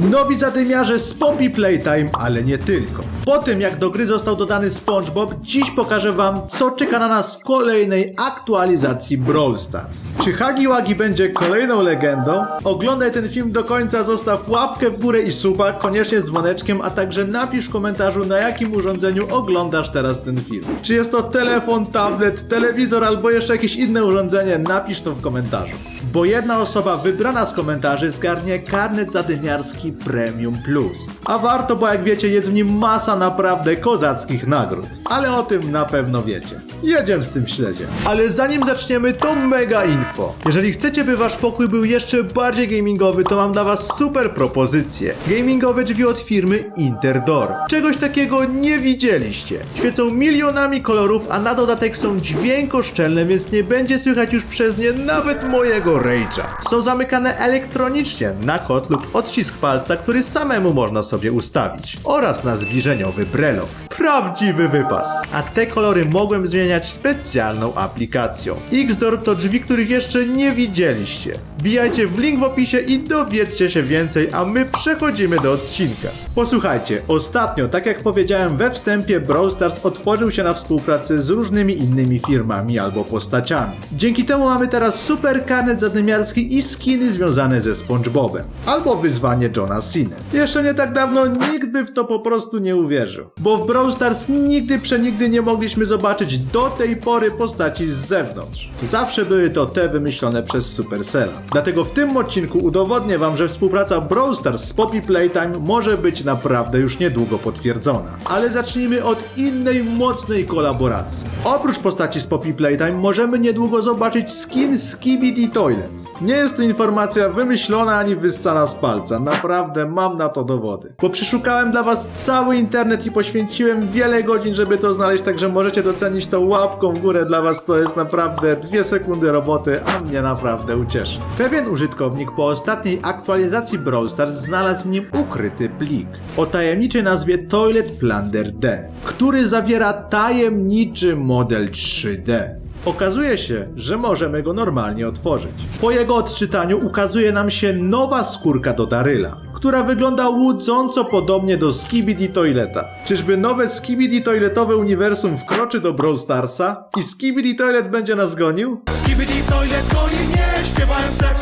Nowi zadymiarze z Poppy Playtime, ale nie tylko. Po tym jak do gry został dodany SpongeBob, dziś pokażę wam co czeka na nas w kolejnej aktualizacji Brawl Stars. Czy Hagi Wagi będzie kolejną legendą? Oglądaj ten film do końca, zostaw łapkę w górę i suba, koniecznie z dzwoneczkiem, a także napisz w komentarzu na jakim urządzeniu oglądasz teraz ten film. Czy jest to telefon, tablet, telewizor albo jeszcze jakieś inne urządzenie, napisz to w komentarzu. Bo jedna osoba wybrana z komentarzy zgarnie karnet zadymiarski Premium Plus. A warto, bo jak wiecie jest w nim masa naprawdę kozackich nagród. Ale o tym na pewno wiecie. Jedziemy z tym śledziem. Ale zanim zaczniemy, to mega info. Jeżeli chcecie, by wasz pokój był jeszcze bardziej gamingowy, to mam dla was super propozycję. Gamingowe drzwi od firmy Interdoor. Czegoś takiego nie widzieliście. Świecą milionami kolorów, a na dodatek są dźwiękoszczelne, więc nie będzie słychać już przez nie nawet mojego rage'a. Są zamykane elektronicznie na kod lub odcisk palca, który samemu można sobie ustawić. Oraz na zbliżeniowy brelok. Prawdziwy wypas. A te kolory mogłem zmieniać specjalną aplikacją. Xdoor to drzwi, których jeszcze nie widzieliście. Wbijajcie w link w opisie i dowiedzcie się więcej, a my przechodzimy do odcinka. Posłuchajcie, ostatnio, tak jak powiedziałem we wstępie, Brawl Stars otworzył się na współpracę z różnymi innymi firmami albo postaciami. Dzięki temu mamy teraz super karnet zadymiarski i skiny związane ze SpongeBobem. Albo wyzwanie Johna Cena. Jeszcze nie tak dawno nikt by w to po prostu nie uwierzył. Bo w Brawl Stars nigdy przenigdy nie mogliśmy zobaczyć do tej pory postaci z zewnątrz. Zawsze były to te wymyślone przez Supercella. Dlatego w tym odcinku udowodnię wam, że współpraca Brawl Stars z Poppy Playtime może być naprawdę już niedługo potwierdzona. Ale zacznijmy od innej mocnej kolaboracji. Oprócz postaci z Poppy Playtime możemy niedługo zobaczyć skin Skibidi Toilet. Nie jest to informacja wymyślona ani wyssana z palca. Naprawdę mam na to dowody. Bo przeszukałem dla was cały internet i poświęciłem wiele godzin, żeby to znaleźć, także możecie docenić to łapką w górę. Dla was to jest naprawdę dwie sekundy roboty, a mnie naprawdę ucieszy. Pewien użytkownik po ostatniej aktualizacji Brawl Stars znalazł w nim ukryty plik o tajemniczej nazwie Toilet Plunder D, który zawiera tajemniczy model 3D. Okazuje się, że możemy go normalnie otworzyć. Po jego odczytaniu ukazuje nam się nowa skórka do Daryla, która wygląda łudząco podobnie do Skibidi Toileta. Czyżby nowe Skibidi Toiletowe uniwersum wkroczy do Brawl Starsa i Skibidi Toilet będzie nas gonił? Skibidi toilet goni mnie, śpiewając piosenkę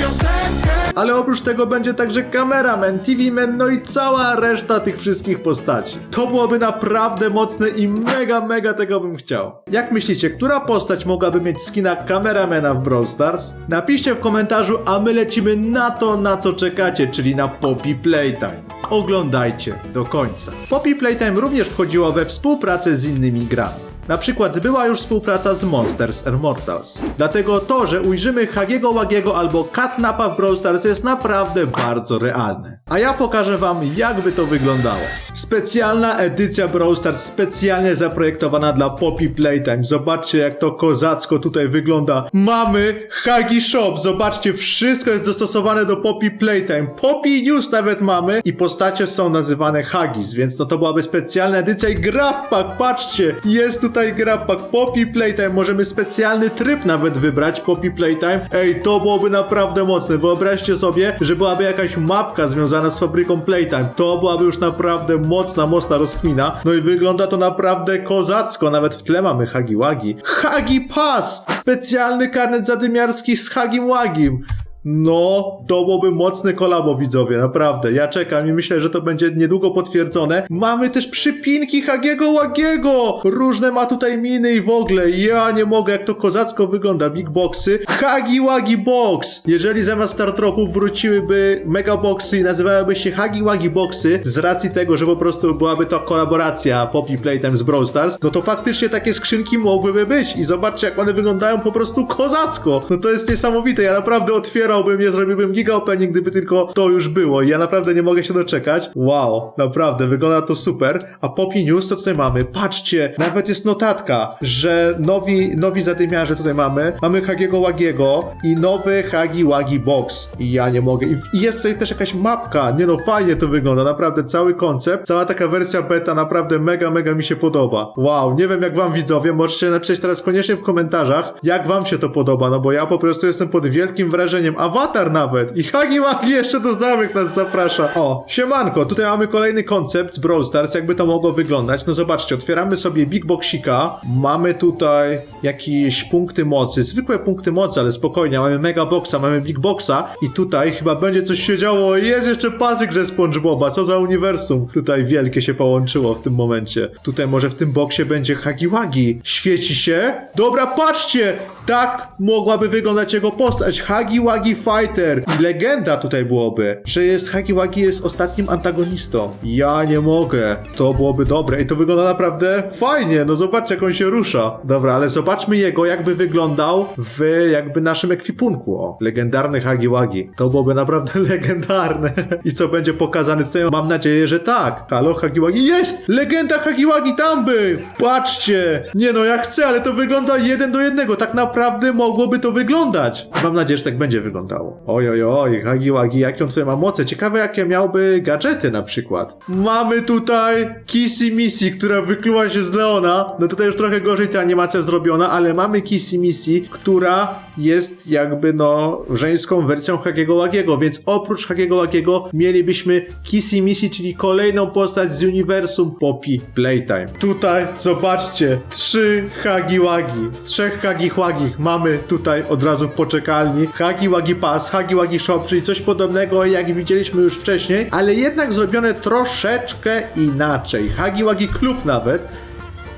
Ale oprócz tego będzie także kameraman, TV Man, no i cała reszta tych wszystkich postaci. To byłoby naprawdę mocne i mega, mega tego bym chciał. Jak myślicie, która postać mogłaby mieć skina kameramana w Brawl Stars? Napiszcie w komentarzu, a my lecimy na to, na co czekacie, czyli na Poppy Playtime. Oglądajcie do końca. Poppy Playtime również wchodziło we współpracę z innymi grami. Na przykład była już współpraca z Monsters Immortals. Dlatego to, że ujrzymy Hagiego Łagiego albo Catnapa w Brawl Stars jest naprawdę bardzo realne. A ja pokażę wam jak by to wyglądało. Specjalna edycja Brawl Stars specjalnie zaprojektowana dla Poppy Playtime. Zobaczcie jak to kozacko tutaj wygląda. Mamy Hagi Shop. Zobaczcie, wszystko jest dostosowane do Poppy Playtime. Poppy News nawet mamy i postacie są nazywane Hagis, więc no to byłaby specjalna edycja i grappak. Patrzcie, jest tutaj grappak Poppy Playtime. Możemy specjalny tryb nawet wybrać Poppy Playtime. Ej, to byłoby naprawdę mocne. Wyobraźcie sobie, że byłaby jakaś mapka związana z fabryką Playtime. To byłaby już naprawdę mocna, mocna rozkmina. No i wygląda to naprawdę kozacko. Nawet w tle mamy Hagi Wagi. Hagi Pass! Specjalny karnet zadymiarski z Hagim Wagim. No, to byłoby mocne kolabo, widzowie, naprawdę. Ja czekam i myślę, że to będzie niedługo potwierdzone. Mamy też przypinki Hagiego Łagiego! Różne ma tutaj miny i w ogóle. Ja nie mogę, jak to kozacko wygląda. Big Boxy. Hagi Wagi Box! Jeżeli zamiast startropów wróciłyby mega boxy i nazywałyby się Hagi Wagi Boxy, z racji tego, że po prostu byłaby to kolaboracja Poppy Playtime z Brawl Stars, no to faktycznie takie skrzynki mogłyby być. I zobaczcie, jak one wyglądają po prostu kozacko. No to jest niesamowite. Ja naprawdę otwierałbym je, zrobiłbym giga opening, gdyby tylko to już było. I ja naprawdę nie mogę się doczekać. Wow, naprawdę, wygląda to super. A Poppy News, co tutaj mamy? Patrzcie, nawet jest notatka, że nowi, nowi zadymiarze tutaj mamy. Mamy Hagiego Łagiego i nowy Hagi Wagi Box. I ja nie mogę. I jest tutaj też jakaś mapka. Nie no, fajnie to wygląda. Naprawdę cały koncept, cała taka wersja beta naprawdę mega, mega mi się podoba. Wow, nie wiem jak wam widzowie, możecie napisać teraz koniecznie w komentarzach, jak wam się to podoba, no bo ja po prostu jestem pod wielkim wrażeniem, awatar nawet. I Hagi Wagi jeszcze do znajomych nas zaprasza. O, siemanko, tutaj mamy kolejny koncept Brawl Stars, jakby to mogło wyglądać. No zobaczcie, otwieramy sobie Big Boxika. Mamy tutaj jakieś punkty mocy, zwykłe punkty mocy, ale spokojnie, mamy Mega Boxa, mamy Big Boxa i tutaj chyba będzie coś się działo. Jest jeszcze Patryk ze SpongeBoba, co za uniwersum. Tutaj wielkie się połączyło w tym momencie. Tutaj może w tym boksie będzie Hagi Wagi. Świeci się? Dobra, patrzcie! Tak mogłaby wyglądać jego postać. Hagi Wagi Fighter. I legenda tutaj byłoby, że jest Hagi Wagi jest ostatnim antagonistą. Ja nie mogę. To byłoby dobre i to wygląda naprawdę fajnie. No zobaczcie, jak on się rusza. Dobra, ale zobaczmy jego, jakby wyglądał w jakby naszym ekwipunku. O, legendarny Hagi Wagi. To byłoby naprawdę legendarne. I co będzie pokazane tutaj? Mam nadzieję, że tak. Halo, Hagi Wagi. Jest! Legenda Hagi Wagi tam był! Patrzcie! Nie no, ja chcę, ale to wygląda jeden do jednego. Tak naprawdę mogłoby to wyglądać. Mam nadzieję, że tak będzie wyglądało. Oj, oj, oj, Hagi Wagi, jakie on sobie ma moce. Ciekawe, jakie miałby gadżety na przykład. Mamy tutaj Kissy Missy, która wykluła się z Leona. No tutaj już trochę gorzej ta animacja zrobiona, ale mamy Kissy Missy, która jest jakby no żeńską wersją Hagiego Łagiego, więc oprócz Hagiego Łagiego mielibyśmy Kissy Missy, czyli kolejną postać z uniwersum Poppy Playtime. Tutaj zobaczcie, trzy Hagi Łagi, trzech Hagi Mamy tutaj od razu w poczekalni. Hagi Łagi Pass, Hagi Łagi Shop, czyli coś podobnego jak widzieliśmy już wcześniej, ale jednak zrobione troszeczkę inaczej. Hagi Łagi Klub nawet.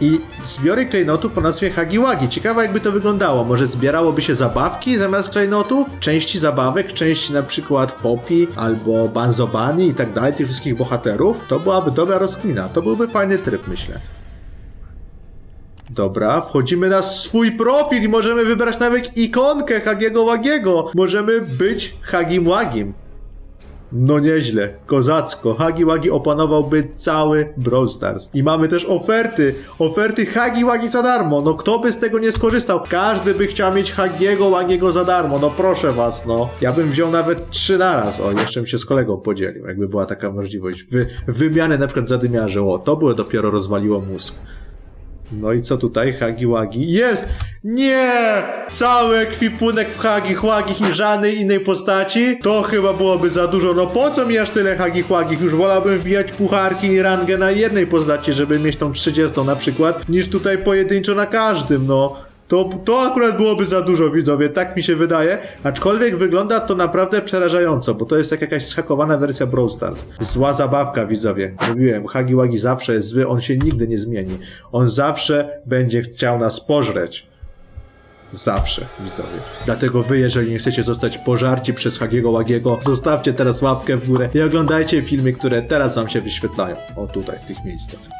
I zbiory klejnotów o nazwie Hagiwagi. Ciekawe jakby to wyglądało. Może zbierałoby się zabawki zamiast klejnotów? Części zabawek, części na przykład Poppy albo Banzobani i tak dalej, tych wszystkich bohaterów. To byłaby dobra rozkmina. To byłby fajny tryb, myślę. Dobra, wchodzimy na swój profil i możemy wybrać nawet ikonkę Hagiego Łagiego. Możemy być Hagim Łagim. No nieźle, kozacko. Hagi Wagi opanowałby cały Brawl Stars. I mamy też oferty. Oferty Hagi Wagi za darmo. No kto by z tego nie skorzystał? Każdy by chciał mieć Hagiego Łagiego za darmo. No proszę was, no. Ja bym wziął nawet trzy naraz. O, jeszcze bym się z kolegą podzielił, jakby była taka możliwość. Wy, wymiany na przykład zadymiarzy. O, to by dopiero rozwaliło mózg. No i co tutaj? Hagi Wagi. Jest! Nie! Cały ekwipunek w Hagi Łagich i żadnej innej postaci? To chyba byłoby za dużo. No po co mi aż tyle Hagi Łagich? Już wolałbym wbijać pucharki i rangę na jednej postaci, żeby mieć tą 30 na przykład, niż tutaj pojedynczo na każdym, no. To, to akurat byłoby za dużo, widzowie, tak mi się wydaje. Aczkolwiek wygląda to naprawdę przerażająco, bo to jest jak jakaś schakowana wersja Brawl Stars. Zła zabawka, widzowie. Mówiłem, Hagi Wagi zawsze jest zły, on się nigdy nie zmieni. On zawsze będzie chciał nas pożreć. Zawsze, widzowie. Dlatego wy, jeżeli nie chcecie zostać pożarci przez Hagiego Łagiego, zostawcie teraz łapkę w górę i oglądajcie filmy, które teraz wam się wyświetlają. O tutaj, w tych miejscach.